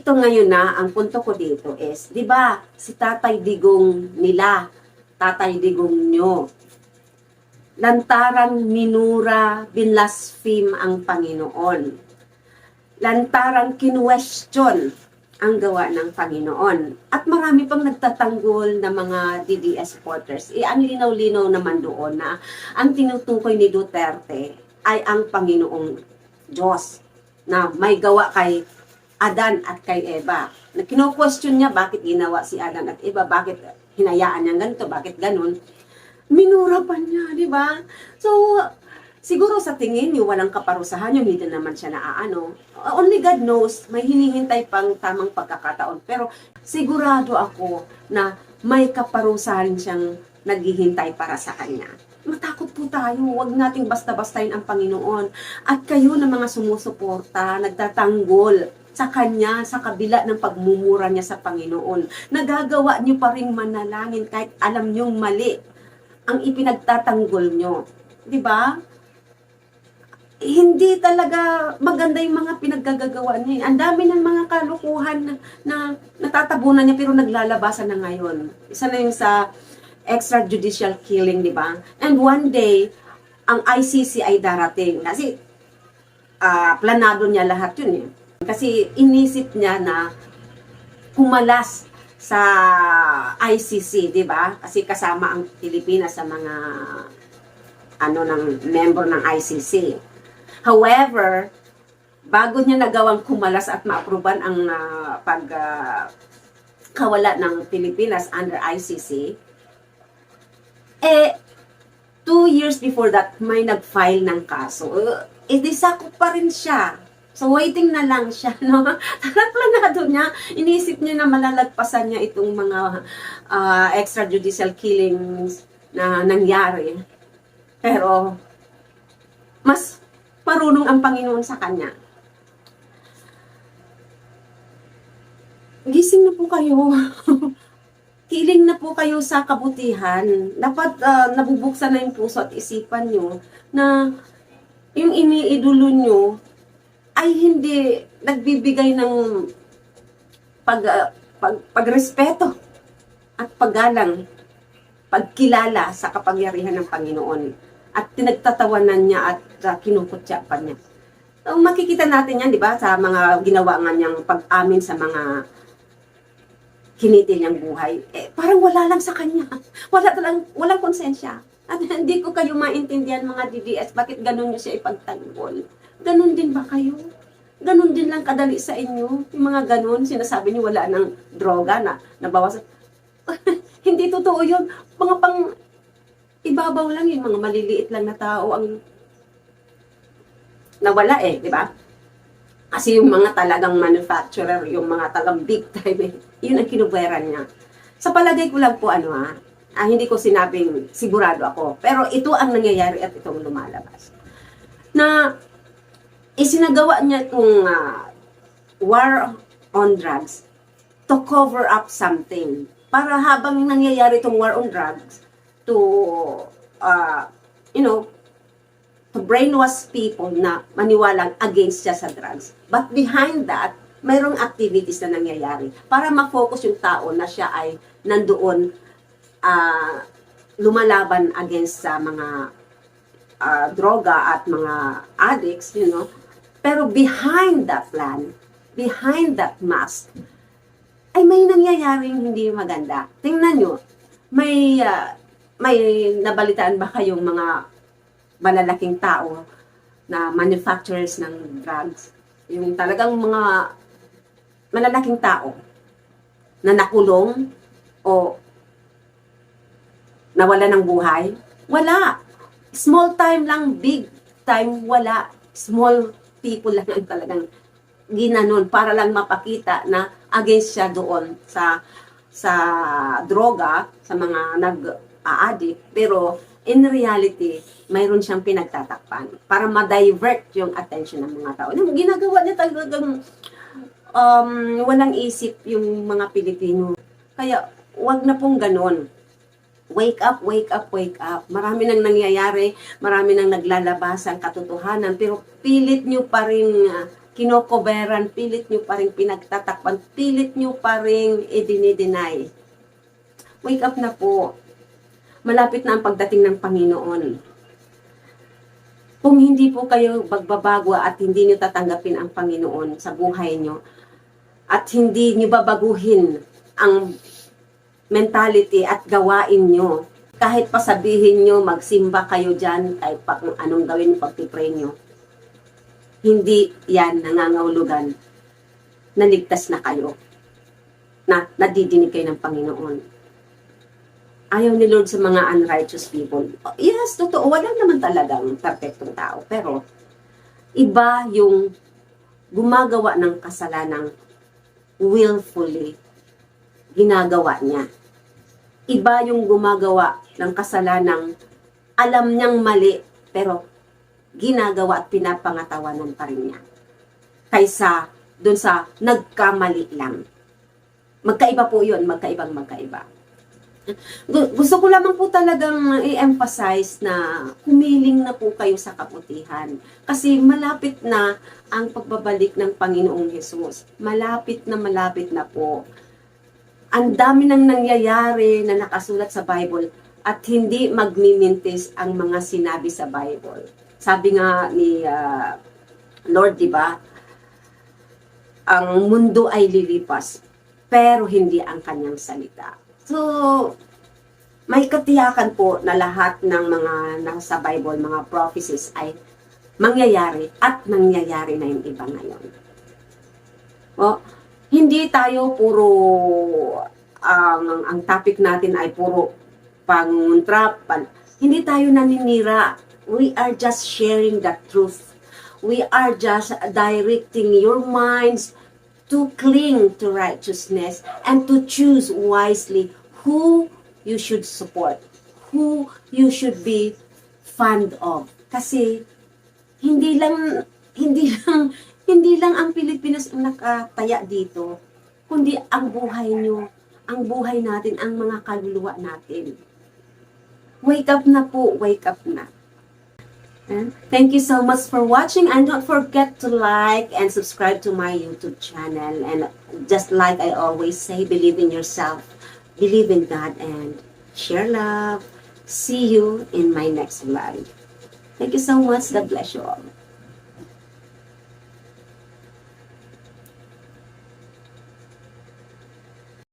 ito ngayon na, ang punto ko dito is, di ba, si Tatay Digong nila, Tatay Digong nyo, lantarang minura, binlaspheme ang Panginoon. Lantarang kinwestiyon ang gawa ng Panginoon. At marami pang nagtatanggol na mga DDS supporters. E, ang linaw-linaw naman doon na ang tinutukoy ni Duterte ay ang Panginoong Diyos na may gawa kay Adan at kay Eva. Na kino-question niya bakit ginawa si Adan at Eva, bakit hinayaan niya ganito, bakit ganun. Minura pa niya, di ba? So, siguro sa tingin niyo walang kaparusahan yung hindi naman siya naaano. Only God knows, may hinihintay pang tamang pagkakataon. Pero sigurado ako na may kaparusahan siyang naghihintay para sa kanya. Matakot po tayo, huwag nating basta-bastayin ang Panginoon. At kayo na mga sumusuporta, nagtatanggol sa Kanya, sa kabila ng pagmumura niya sa Panginoon. Nagagawa niyo pa rin manalangin kahit alam niyong mali ang ipinagtatanggol nyo. Di ba? Hindi talaga maganda yung mga pinaggagawa niya. Ang dami ng mga kalukuhan na, na natatabunan niya pero naglalabasan na ngayon. Isa na yung sa extrajudicial killing, di ba? And one day, ang ICC ay darating. Kasi ah, planado niya lahat yun eh. Kasi inisip niya na pumalas sa ICC, di ba? Kasi kasama ang Pilipinas sa mga ano ng member ng ICC. However, bago niya nagawang kumalas at maaproban ang ah, pag ah, kawala ng Pilipinas under ICC, eh, two years before that, may nag-file ng kaso. Uh, eh, di sakop pa rin siya. So, waiting na lang siya, no? Planado niya. Iniisip niya na malalagpasan niya itong mga ah, extrajudicial killings na nangyari. Pero, mas marunong ang Panginoon sa kanya. Gising na po kayo. Kiling na po kayo sa kabutihan. Dapat ah, nabubuksan na yung puso at isipan nyo na yung iniidolo nyo ay hindi nagbibigay ng pag, ah, pag, pagrespeto at paggalang, pagkilala sa kapangyarihan ng Panginoon at pinagtatawanan niya at uh, kinukutya pa niya. So, makikita natin yan, di ba, sa mga ginawa nga niyang pag-amin sa mga kinitil niyang buhay. Eh, parang wala lang sa kanya. Wala talang, walang konsensya. At hindi ko kayo maintindihan mga DDS, bakit ganun niyo siya ipagtanggol? Ganun din ba kayo? Ganun din lang kadali sa inyo? Yung mga ganun, sinasabi niyo wala ng droga na nabawasan. hindi totoo yun. Mga pang ibabaw lang yung mga maliliit lang na tao ang nawala eh, di ba? Kasi yung mga talagang manufacturer, yung mga talagang big time, eh, yun ang kinuberan niya. Sa palagay ko lang po ano ha, ah, hindi ko sinabing sigurado ako, pero ito ang nangyayari at itong lumalabas. Na isinagawa niya itong ah, war on drugs to cover up something. Para habang nangyayari itong war on drugs, to, uh, you know, to brainwash people na maniwalang against siya sa drugs. But behind that, mayroong activities na nangyayari para ma-focus yung tao na siya ay nandoon ah, lumalaban against sa mga ah, droga at mga addicts, you know. Pero behind that plan, behind that mask, ay may nangyayaring hindi maganda. Tingnan nyo, may ah, may nabalitaan ba kayong mga malalaking tao na manufacturers ng drugs? Yung talagang mga malalaking tao na nakulong o nawala ng buhay? Wala. Small time lang, big time, wala. Small people lang ang talagang ginanon para lang mapakita na against siya doon sa sa droga, sa mga nag-a-addict, pero in reality, mayroon siyang pinagtatakpan para ma-divert yung attention ng mga tao. Yung ginagawa niya talagang um, walang isip yung mga Pilipino. Kaya, wag na pong ganon. Wake up, wake up, wake up. Marami nang nangyayari, marami nang naglalabas ang katotohanan, pero pilit nyo pa rin uh, kinokoberan, pilit nyo pa rin pinagtatakpan, pilit nyo pa rin idinideny. Wake up na po. Malapit na ang pagdating ng Panginoon. Kung hindi po kayo magbabago at hindi nyo tatanggapin ang Panginoon sa buhay nyo, at hindi nyo babaguhin ang mentality at gawain nyo, kahit pa sabihin nyo, magsimba kayo dyan, kahit pa kung anong gawin yung pagpipray nyo, hindi yan nangangahulugan na ligtas na kayo, na nadidinig kayo ng Panginoon. Ayaw ni Lord sa mga unrighteous people. Yes, totoo, wala naman talagang perfectong tao. Pero, iba yung gumagawa ng kasalanang willfully ginagawa niya. Iba yung gumagawa ng kasalanang alam niyang mali, pero ginagawa at pinapangatawanan pa rin niya. Kaysa dun sa nagkamali lang. Magkaiba po yun, magkaibang magkaiba. Gu- Gusto ko lamang po talagang i-emphasize na humiling na po kayo sa kabutihan. Kasi malapit na ang pagbabalik ng Panginoong Hesus. Malapit na malapit na po. Ang dami nang nangyayari na nakasulat sa Bible at hindi magmimintis ang mga sinabi sa Bible. Sabi nga ni ah, Lord, di ba? Ang mundo ay lilipas, pero hindi ang kanyang salita. So, may katiyakan po na lahat ng mga nasa Bible, mga prophecies ay mangyayari at nangyayari na yung iba ngayon. O, hindi tayo puro ang ang topic natin ay puro panguntra, pan, hindi tayo naninira. We are just sharing the truth. We are just directing your minds to cling to righteousness and to choose wisely who you should support, who you should be fond of. Kasi hindi lang hindi lang hindi lang ang Pilipinas ang nakataya dito, kundi ang buhay nyo, ang buhay natin, ang mga kaluluwa natin. Wake up na po, wake up na. Eh, Thank you so much for watching and don't forget to like and subscribe to my YouTube channel. And just like I always say, believe in yourself, believe in God, and share love. See you in my next vlog. Thank you so much. God bless you all.